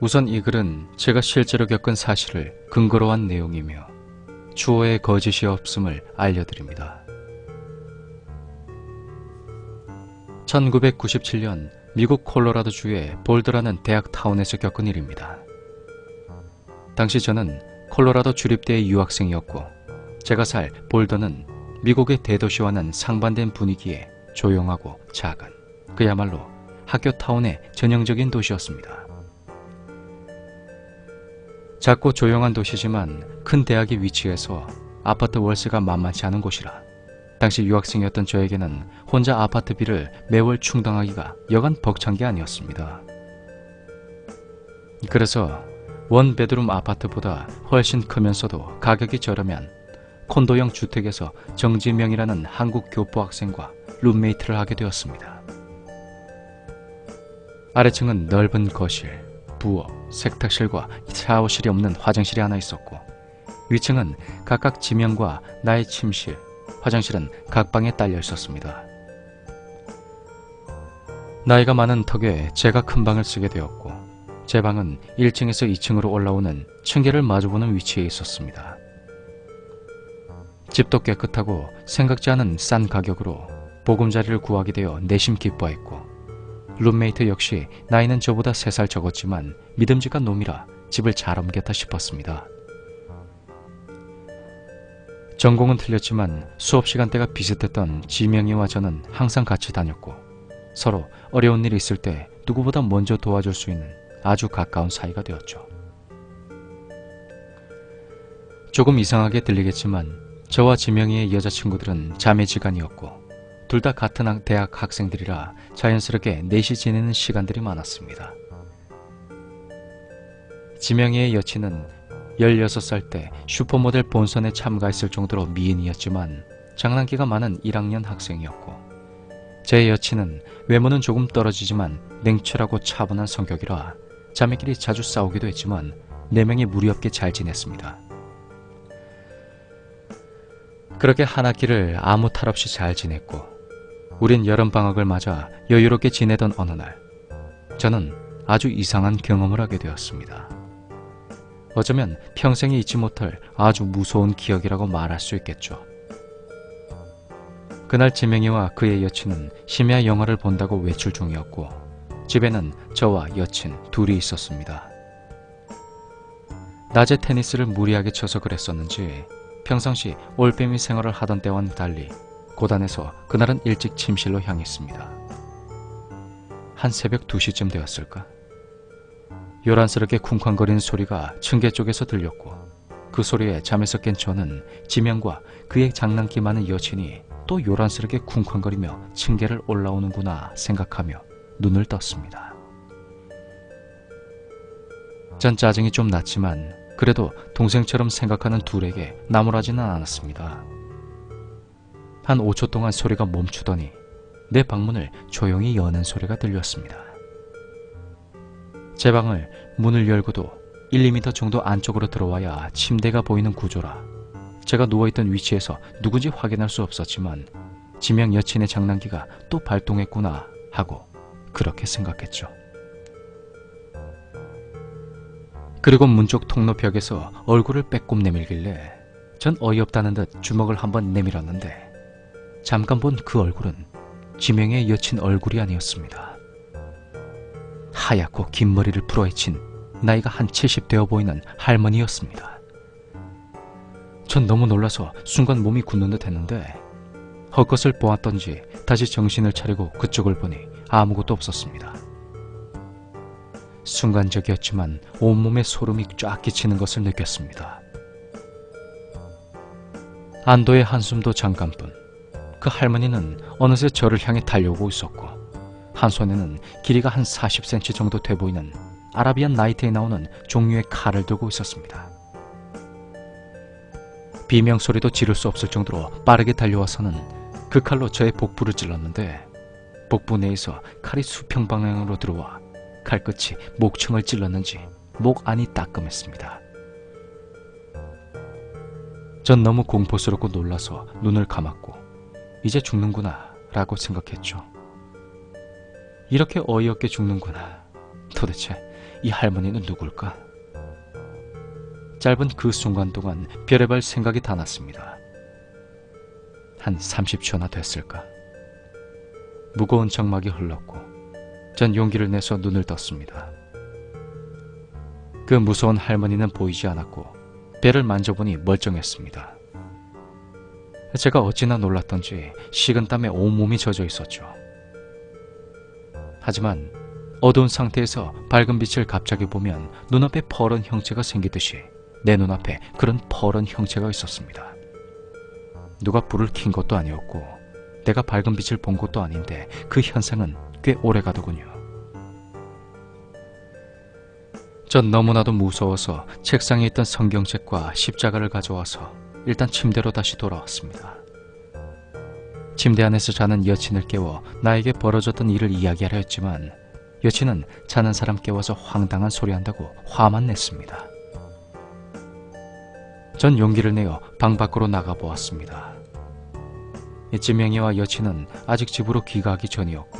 우선 이 글은 제가 실제로 겪은 사실을 근거로 한 내용이며 추호의 거짓이 없음을 알려드립니다. 1997년 미국 콜로라도주의 볼드라는 대학 타운에서 겪은 일입니다. 당시 저는 콜로라도 주립대의 유학생이었고 제가 살 볼더는 미국의 대도시와는 상반된 분위기에 조용하고 작은 그야말로 학교 타운의 전형적인 도시였습니다. 작고 조용한 도시지만 큰 대학이 위치해서 아파트 월세가 만만치 않은 곳이라 당시 유학생이었던 저에게는 혼자 아파트비를 매월 충당하기가 여간 벅찬 게 아니었습니다. 그래서 원 베드룸 아파트보다 훨씬 크면서도 가격이 저렴한 콘도형 주택에서 정지명이라는 한국 교포 학생과 룸메이트를 하게 되었습니다. 아래층은 넓은 거실, 부엌, 세탁실과 샤워실이 없는 화장실이 하나 있었고 위층은 각각 지명과 나의 침실, 화장실은 각 방에 딸려 있었습니다. 나이가 많은 턱에 제가 큰 방을 쓰게 되었고 제 방은 1층에서 2층으로 올라오는 층계를 마주보는 위치에 있었습니다. 집도 깨끗하고 생각지 않은 싼 가격으로 보금자리를 구하게 되어 내심 기뻐했고 룸메이트 역시 나이는 저보다 3살 적었지만 믿음직한 놈이라 집을 잘 옮겼다 싶었습니다. 전공은 틀렸지만 수업 시간대가 비슷했던 지명이와 저는 항상 같이 다녔고 서로 어려운 일이 있을 때 누구보다 먼저 도와줄 수 있는 아주 가까운 사이가 되었죠. 조금 이상하게 들리겠지만 저와 지명이의 여자친구들은 자매지간이었고 둘 다 같은 학- 대학 학생들이라 자연스럽게 넷이 지내는 시간들이 많았습니다. 지명이의 여친은 16살 때 슈퍼모델 본선에 참가했을 정도로 미인이었지만 장난기가 많은 1학년 학생이었고 제 여친은 외모는 조금 떨어지지만 냉철하고 차분한 성격이라 자매끼리 자주 싸우기도 했지만 네 명이 무리 없게 잘 지냈습니다. 그렇게 한 학기를 아무 탈 없이 잘 지냈고 우린 여름방학을 맞아 여유롭게 지내던 어느 날 저는 아주 이상한 경험을 하게 되었습니다. 어쩌면 평생에 잊지 못할 아주 무서운 기억이라고 말할 수 있겠죠. 그날 지명이와 그의 여친은 심야 영화를 본다고 외출 중이었고 집에는 저와 여친 둘이 있었습니다. 낮에 테니스를 무리하게 쳐서 그랬었는지 평상시 올빼미 생활을 하던 때와는 달리 고단해서 그날은 일찍 침실로 향했습니다. 한 새벽 2시쯤 되었을까? 요란스럽게 쿵쾅거리는 소리가 층계 쪽에서 들렸고 그 소리에 잠에서 깬 저는 지명과 그의 장난기 많은 여친이 또 요란스럽게 쿵쾅거리며 층계를 올라오는구나 생각하며 눈을 떴습니다. 전 짜증이 좀 났지만 그래도 동생처럼 생각하는 둘에게 나무라지는 않았습니다. 한 5초 동안 소리가 멈추더니 내 방문을 조용히 여는 소리가 들렸습니다. 제 방을 문을 열고도 1, 2m 정도 안쪽으로 들어와야 침대가 보이는 구조라 제가 누워있던 위치에서 누군지 확인할 수 없었지만 지명 여친의 장난기가 또 발동했구나 하고 그렇게 생각했죠. 그리고 문쪽 통로벽에서 얼굴을 빼꼼 내밀길래 전 어이없다는 듯 주먹을 한번 내밀었는데 잠깐 본 그 얼굴은 지명의 여친 얼굴이 아니었습니다. 하얗고 긴 머리를 풀어헤친 나이가 한 70 되어 보이는 할머니였습니다. 전 너무 놀라서 순간 몸이 굳는 듯 했는데 헛것을 보았던지 다시 정신을 차리고 그쪽을 보니 아무것도 없었습니다. 순간적이었지만 온몸에 소름이 쫙 끼치는 것을 느꼈습니다. 안도의 한숨도 잠깐뿐 그 할머니는 어느새 저를 향해 달려오고 있었고 한 손에는 길이가 한 40cm 정도 돼 보이는 아라비안 나이트에 나오는 종류의 칼을 들고 있었습니다. 비명 소리도 지를 수 없을 정도로 빠르게 달려와서는 그 칼로 저의 복부를 찔렀는데 복부 내에서 칼이 수평 방향으로 들어와 칼끝이 목층을 찔렀는지 목 안이 따끔했습니다. 전 너무 공포스럽고 놀라서 눈을 감았고 이제 죽는구나 라고 생각했죠. 이렇게 어이없게 죽는구나. 도대체 이 할머니는 누굴까? 짧은 그 순간 동안 별의별 생각이 다 났습니다. 한 30초나 됐을까? 무거운 정막이 흘렀고 전 용기를 내서 눈을 떴습니다. 그 무서운 할머니는 보이지 않았고 배를 만져보니 멀쩡했습니다. 제가 어찌나 놀랐던지 식은땀에 온몸이 젖어 있었죠. 하지만 어두운 상태에서 밝은 빛을 갑자기 보면 눈앞에 퍼런 형체가 생기듯이 내 눈앞에 그런 퍼런 형체가 있었습니다. 누가 불을 킨 것도 아니었고 내가 밝은 빛을 본 것도 아닌데 그 현상은 꽤 오래 가더군요. 전 너무나도 무서워서 책상에 있던 성경책과 십자가를 가져와서 일단 침대로 다시 돌아왔습니다. 침대 안에서 자는 여친을 깨워 나에게 벌어졌던 일을 이야기하려 했지만 여친은 자는 사람 깨워서 황당한 소리 한다고 화만 냈습니다. 전 용기를 내어 방 밖으로 나가 보았습니다. 지명이와 여친은 아직 집으로 귀가하기 전이었고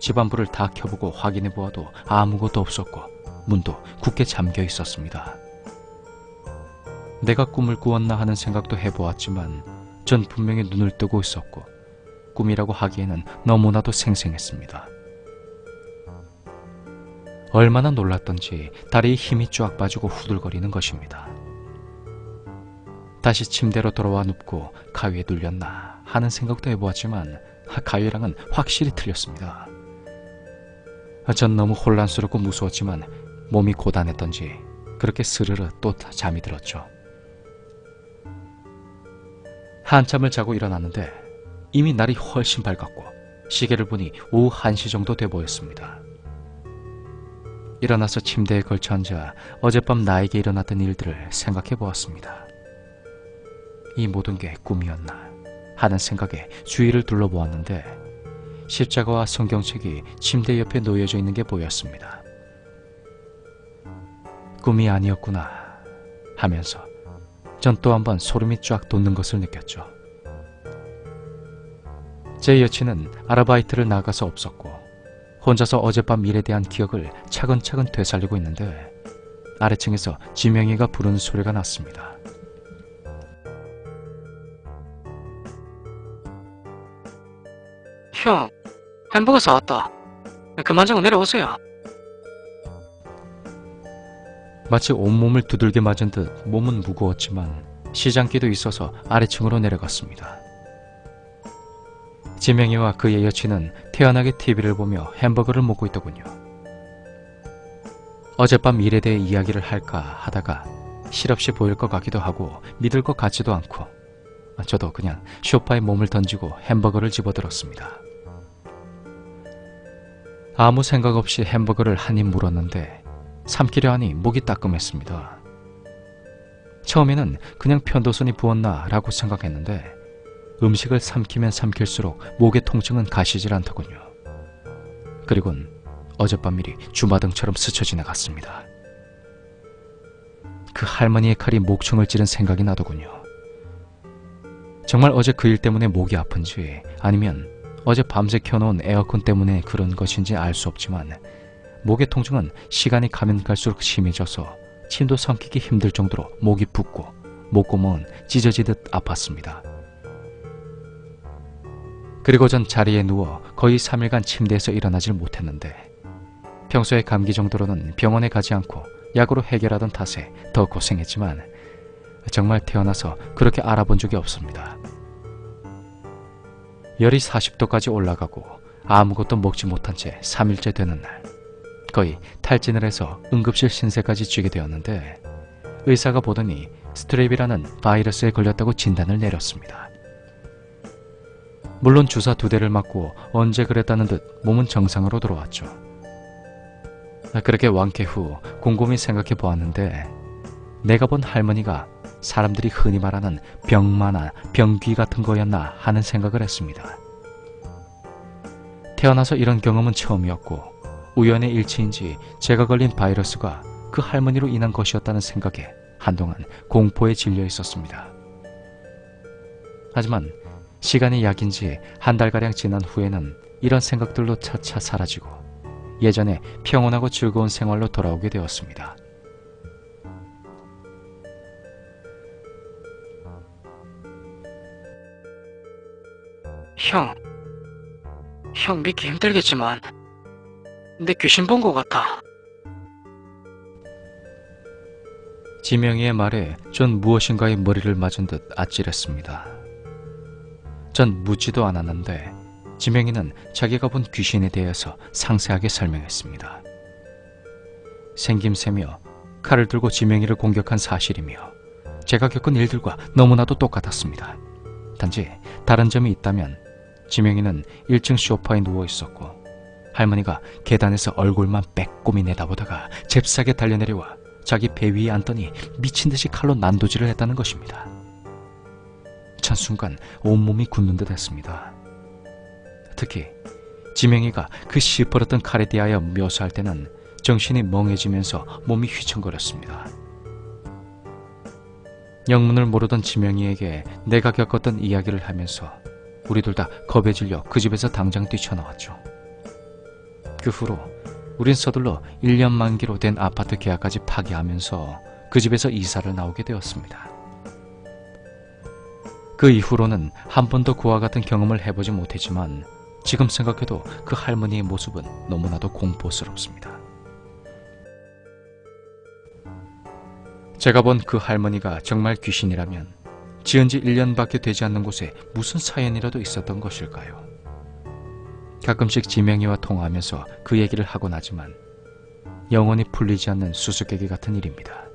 집안 불을 다 켜보고 확인해 보아도 아무것도 없었고 문도 굳게 잠겨 있었습니다. 내가 꿈을 꾸었나 하는 생각도 해보았지만 전 분명히 눈을 뜨고 있었고 꿈이라고 하기에는 너무나도 생생했습니다. 얼마나 놀랐던지 다리에 힘이 쫙 빠지고 후들거리는 것입니다. 다시 침대로 돌아와 눕고 가위에 눌렸나 하는 생각도 해보았지만 가위랑은 확실히 틀렸습니다. 전 너무 혼란스럽고 무서웠지만 몸이 고단했던지 그렇게 스르르 또 잠이 들었죠. 한참을 자고 일어났는데 이미 날이 훨씬 밝았고 시계를 보니 오후 1시 정도 돼 보였습니다. 일어나서 침대에 걸쳐 앉아 어젯밤 나에게 일어났던 일들을 생각해 보았습니다. 이 모든 게 꿈이었나 하는 생각에 주위를 둘러보았는데 십자가와 성경책이 침대 옆에 놓여져 있는 게 보였습니다. 꿈이 아니었구나 하면서 전 또 한 번 소름이 쫙 돋는 것을 느꼈죠. 제 여친은 아르바이트를 나가서 없었고 혼자서 어젯밤 일에 대한 기억을 차근차근 되살리고 있는데 아래층에서 지명이가 부르는 소리가 났습니다. 형, 햄버거 사왔다. 그만 자고 내려오세요. 마치 온몸을 두들겨 맞은 듯 몸은 무거웠지만 시장기도 있어서 아래층으로 내려갔습니다. 지명이와 그의 여친은 태연하게 TV를 보며 햄버거를 먹고 있더군요. 어젯밤 일에 대해 이야기를 할까 하다가 실없이 보일 것 같기도 하고 믿을 것 같지도 않고 저도 그냥 소파에 몸을 던지고 햄버거를 집어들었습니다. 아무 생각 없이 햄버거를 한 입 물었는데 삼키려 하니 목이 따끔했습니다. 처음에는 그냥 편도선이 부었나 라고 생각했는데 음식을 삼키면 삼킬수록 목의 통증은 가시질 않더군요. 그리곤 어젯밤 일이 주마등처럼 스쳐 지나갔습니다. 그 할머니의 칼이 목청을 찌른 생각이 나더군요. 정말 어제 그 일 때문에 목이 아픈지 아니면 어제 밤새 켜놓은 에어컨 때문에 그런 것인지 알 수 없지만 목의 통증은 시간이 가면 갈수록 심해져서 침도 삼키기 힘들 정도로 목이 붓고 목구멍은 찢어지듯 아팠습니다. 그리고 전 자리에 누워 거의 3일간 침대에서 일어나질 못했는데 평소에 감기 정도로는 병원에 가지 않고 약으로 해결하던 탓에 더 고생했지만 정말 태어나서 그렇게 알아본 적이 없습니다. 열이 40도까지 올라가고 아무것도 먹지 못한 채 3일째 되는 날 거의 탈진을 해서 응급실 신세까지 쥐게 되었는데 의사가 보더니 스트랩이라는 바이러스에 걸렸다고 진단을 내렸습니다. 물론 주사 두 대를 맞고 언제 그랬다는 듯 몸은 정상으로 돌아왔죠. 그렇게 완쾌 후 곰곰이 생각해 보았는데 내가 본 할머니가 사람들이 흔히 말하는 병마나 병귀 같은 거였나 하는 생각을 했습니다. 태어나서 이런 경험은 처음이었고 우연의 일치인지 제가 걸린 바이러스가 그 할머니로 인한 것이었다는 생각에 한동안 공포에 질려 있었습니다. 하지만 시간이 약인지 한 달가량 지난 후에는 이런 생각들도 차차 사라지고 예전에 평온하고 즐거운 생활로 돌아오게 되었습니다. 형. 형 믿기 힘들겠지만 내 귀신 본 것 같아. 지명이의 말에 전 무엇인가의 머리를 맞은 듯 아찔했습니다. 전 묻지도 않았는데 지명이는 자기가 본 귀신에 대해서 상세하게 설명했습니다. 생김새며 칼을 들고 지명이를 공격한 사실이며 제가 겪은 일들과 너무나도 똑같았습니다. 단지 다른 점이 있다면 지명이는 1층 소파에 누워 있었고 할머니가 계단에서 얼굴만 빼꼼히 내다보다가 잽싸게 달려내려와 자기 배 위에 앉더니 미친 듯이 칼로 난도질을 했다는 것입니다. 전 순간 온몸이 굳는 듯 했습니다. 특히 지명이가 그 시퍼렇던 칼에 대하여 묘사할 때는 정신이 멍해지면서 몸이 휘청거렸습니다. 영문을 모르던 지명이에게 내가 겪었던 이야기를 하면서 우리 둘 다 겁에 질려 그 집에서 당장 뛰쳐나왔죠. 그 후로 우린 서둘러 1년 만기로 된 아파트 계약까지 파기하면서 그 집에서 이사를 나오게 되었습니다. 그 이후로는 한 번도 그와 같은 경험을 해보지 못했지만 지금 생각해도 그 할머니의 모습은 너무나도 공포스럽습니다. 제가 본 그 할머니가 정말 귀신이라면 지은 지 1년밖에 되지 않는 곳에 무슨 사연이라도 있었던 것일까요? 가끔씩 지명이와 통화하면서 그 얘기를 하곤 하지만 영원히 풀리지 않는 수수께끼 같은 일입니다.